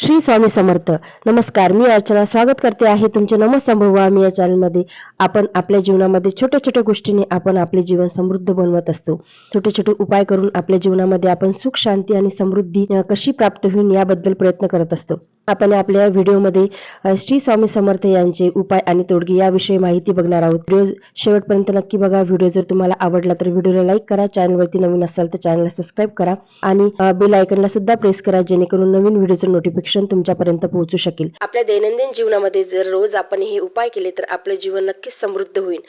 श्री स्वामी समर्थ. नमस्कार मी अर्चना स्वागत करते आहे तुमचे नमस्संभव मी या चॅनलमध्ये आपण आपल्या जीवनामध्ये छोट्या छोट्या गोष्टीने आपण आपले जीवन समृद्ध बनवत असतो. छोटे छोटे उपाय करून आपल्या जीवनामध्ये आपण सुख शांती आणि समृद्धी कशी प्राप्त होईल याबद्दल प्रयत्न करत असतो. आपण आपल्या व्हिडिओमध्ये श्री स्वामी समर्थ यांचे उपाय आणि तोडगे याविषयी माहिती बघणार आहोत. व्हिडिओ शेवटपर्यंत नक्की बघा. व्हिडिओ जर तुम्हाला आवडला तर व्हिडिओला लाईक करा. चॅनलवरती नवीन असाल तर चॅनलला सबस्क्राईब करा आणि बेल आयकनला सुद्धा प्रेस करा जेणेकरून नवीन व्हिडिओचं नोटिफिकेशन तुमच्यापर्यंत पोहोचू शकेल. आपल्या दैनंदिन जीवनामध्ये जर रोज आपण हे उपाय केले तर आपले जीवन नक्कीच समृद्ध होईल.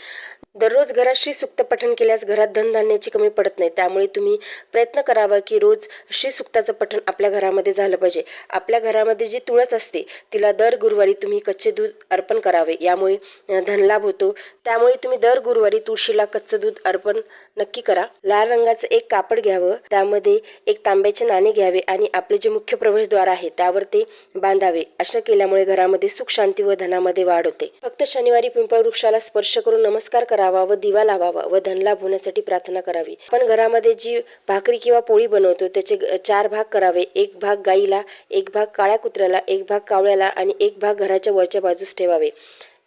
दररोज घरात श्री सुक्त पठण केल्यास घरात धनधान्याची कमी पडत नाही. त्यामुळे तुम्ही प्रयत्न करावा की रोज श्री सुक्ताचं पठण आपल्या घरामध्ये झालं पाहिजे. आपल्या घरामध्ये जी तुळस असते तिला दर गुरुवारी तुम्ही कच्चे दूध अर्पण करावे. यामुळे धनलाभ होतो. त्यामुळे तुम्ही दर गुरुवारी तुळशीला कच्चं दूध अर्पण नक्की करा. लाल रंगाचं एक कापड घ्यावं. त्यामध्ये एक तांब्याचे नाणे घ्यावे आणि आपले जे मुख्य प्रवेशद्वार आहे त्यावर ते बांधावे. असं केल्यामुळे घरामध्ये सुख शांती व धनामध्ये वाढ होते. फक्त शनिवारी पिंपळ वृक्षाला स्पर्श करून नमस्कार करा. करावा व दिवा लावावा व धन लाभ होण्यासाठी प्रार्थना करावी. पण घरामध्ये जी भाकरी किंवा पोळी बनवतो त्याचे चार भाग करावे. एक भाग गाईला एक भाग काळ्या कुत्र्याला एक भाग कावळ्याला आणि एक भाग घराच्या वरच्या बाजूस ठेवावे.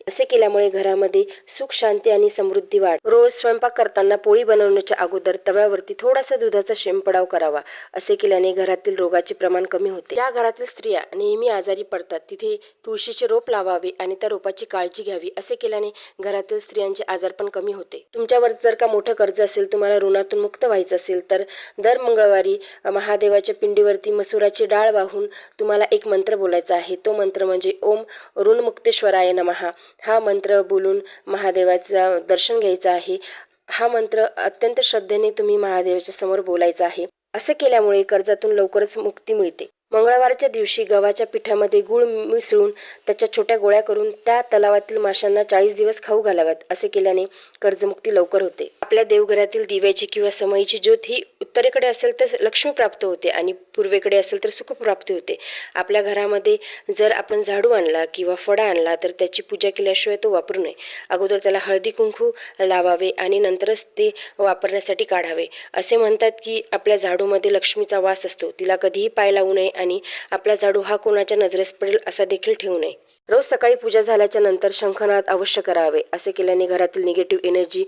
असे केल्यामुळे घरामध्ये सुख शांती आणि समृद्धी वाढ. रोज स्वयंपाक करताना पोळी बनवण्याच्या अगोदर तव्यावरती थोडासा दुधाचा शेंपडाव करावा असे केल्याने घरातील रोगाचे प्रमाण कमी होते. ज्या घरातील स्त्रिया नेहमी आजारी पडतात तिथे तुळशीचे रोप लावावे आणि त्या रोपाची काळजी घ्यावी असे केल्याने घरातील स्त्रियांचे आजार पण कमी होते. तुमच्यावर जर का मोठं कर्ज असेल तुम्हाला ऋणातून मुक्त व्हायचं असेल तर दर मंगळवारी महादेवाच्या पिंडीवरती मसुराची डाळ वाहून तुम्हाला एक मंत्र बोलायचा आहे. तो मंत्र म्हणजे ओम ऋणमुक्तेश्वराय नमहा हा मंत्र बोलून महादेवाचं दर्शन घ्यायचं आहे. हा मंत्र अत्यंत श्रद्धेने तुम्ही महादेवाच्या समोर बोलायचा आहे. असे केल्यामुळे कर्जातून लवकरच मुक्ती मिळते. मंगळवारच्या दिवशी गव्हाच्या पिठामध्ये गुळ मिसळून त्याच्या छोट्या गोळ्या करून त्या तलावातील माशांना चाळीस दिवस खाऊ घालाव्यात. असे केल्याने कर्जमुक्ती लवकर होते. आपल्या देवघरातील दिव्याची किंवा समईची ज्योत ही उत्तरेकडे असेल तर लक्ष्मी प्राप्त होते आणि पूर्वेकडे असेल तर सुखप्राप्ती होते. आपल्या घरामध्ये जर आपण झाडू आणला किंवा फळा आणला तर त्याची पूजा केल्याशिवाय तो वापरू नये. अगोदर त्याला हळदी कुंकू लावावे आणि नंतरच ते वापरण्यासाठी काढावे. असे म्हणतात की आपल्या झाडूमध्ये लक्ष्मीचा वास असतो. तिला कधीही पाय लावू नये आणि आपला झाडू हा कोणाच्या नजरेस पडेल असा देखील ठेवू नये. रोज सकाळी पूजा झाल्याच्यानंतर शंखनाद अवश्य करावे असे केल्याने घरातील निगेटिव्ह एनर्जी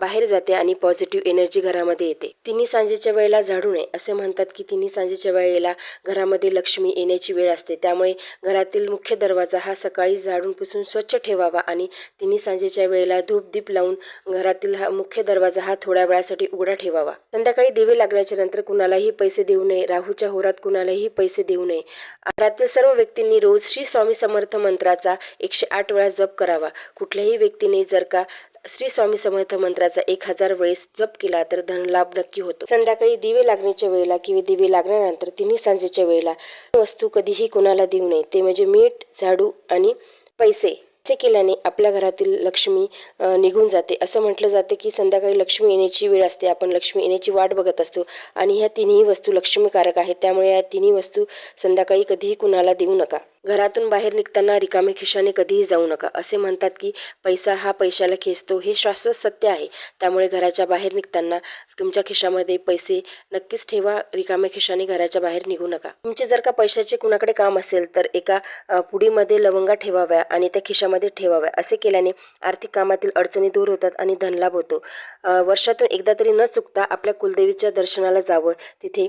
बाहेर जाते आणि पॉझिटिव्ह एनर्जी घरामध्ये येते. तिन्ही सांजेच्या वेळेला झाडू नये असे म्हणतात की तिन्ही सांजेच्या वेळेला घरामध्ये लक्ष्मी येण्याची वेळ असते. त्यामुळे घरातील मुख्य दरवाजा हा सकाळी झाडून पुसून स्वच्छ ठेवावा आणि तिन्ही सांजेच्या वेळेला धूप दीप लावून घरातील हा मुख्य दरवाजा हा थोड्या वेळासाठी उघडा ठेवावा. संध्याकाळी दिवे लागल्याच्या नंतर कुणालाही पैसे देऊ नये राहूच्या होरात कुणालाही पैसे देऊ नये. घरातील सर्व व्यक्तींनी रोज श्री स्वामी समर्थ मंत्राचा एकशे आठ वेळा जप करावा. कुठल्याही व्यक्तीने जर का श्री स्वामी समर्थ मंत्राचा एक हजार वेळेस जप केला तर धनलाभ नक्की होतो. संध्याकाळी दिवे लागण्याच्या वेळेला किंवा दिवे लागल्यानंतर तिन्ही सांजेच्या वेळेला वस्तू कधीही कोणाला देऊ नये. ते म्हणजे मीठ झाडू आणि पैसे. असे केल्याने आपल्या घरातील लक्ष्मी निघून जाते. असं म्हटलं जाते की संध्याकाळी लक्ष्मी येण्याची वेळ असते. आपण लक्ष्मी येण्याची वाट बघत असतो आणि ह्या तिन्ही वस्तू लक्ष्मीकारक आहेत. त्यामुळे या तिन्ही वस्तू संध्याकाळी कधीही कुणाला देऊ नका. घरातून बाहेर निघताना रिकामे खिशाने कधीही जाऊ नका. असे म्हणतात की पैसा हा पैशाला खेचतो हे शाश्वत सत्य आहे. त्यामुळे घराच्या बाहेर निघताना तुमच्या खिशामध्ये पैसे नक्कीच ठेवा रिकाम्या खिशाने घराच्या बाहेर निघू नका. तुमचे जर का पैशाचे कुणाकडे काम असेल तर एका पुडीमध्ये लवंगा ठेवाव्या आणि त्या खिशामध्ये ठेवाव्या. असे केल्याने आर्थिक कामातील अडचणी दूर होतात आणि धनलाभ होतो. वर्षातून एकदा तरी न चुकता आपल्या कुलदेवीच्या दर्शनाला जावं. तिथे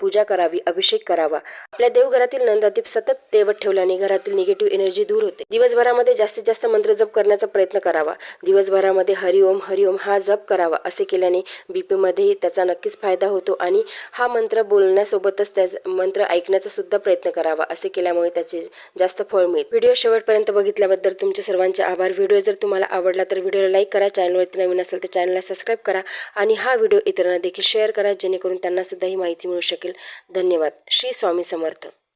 पूजा करावी अभिषेक करावा. आपल्या देवघरातील नंदादीप सतत तेवत ठेवल्याने घरातील निगेटिव्ह एनर्जी दूर होते. दिवसभरामध्ये जास्तीत जास्त मंत्र जप करण्याचा प्रयत्न करावा. दिवसभरामध्ये हरिओम हरिओम हा जप करावा असे केल्याने बीपीमध्ये त्याचा नक्कीच फायदा होतो आणि हा मंत्र बोलण्यासोबतच त्या मंत्र ऐकण्याचा सुद्धा प्रयत्न करावा असे केल्यामुळे त्याचे जास्त फळ मिळेल. व्हिडिओ शेवटपर्यंत बघितल्याबद्दल तुमचे सर्वांचे आभार. व्हिडिओ जर तुम्हाला आवडला तर व्हिडिओला लाईक करा चॅनलवरती नवीन असेल तर चॅनलला सबस्क्राईब करा आणि हा व्हिडिओ इतरांना देखील शेअर करा जेणेकरून त्यांना सुद्धा ही माहिती मिळू शकेल. धन्यवाद. श्री स्वामी समर्थ.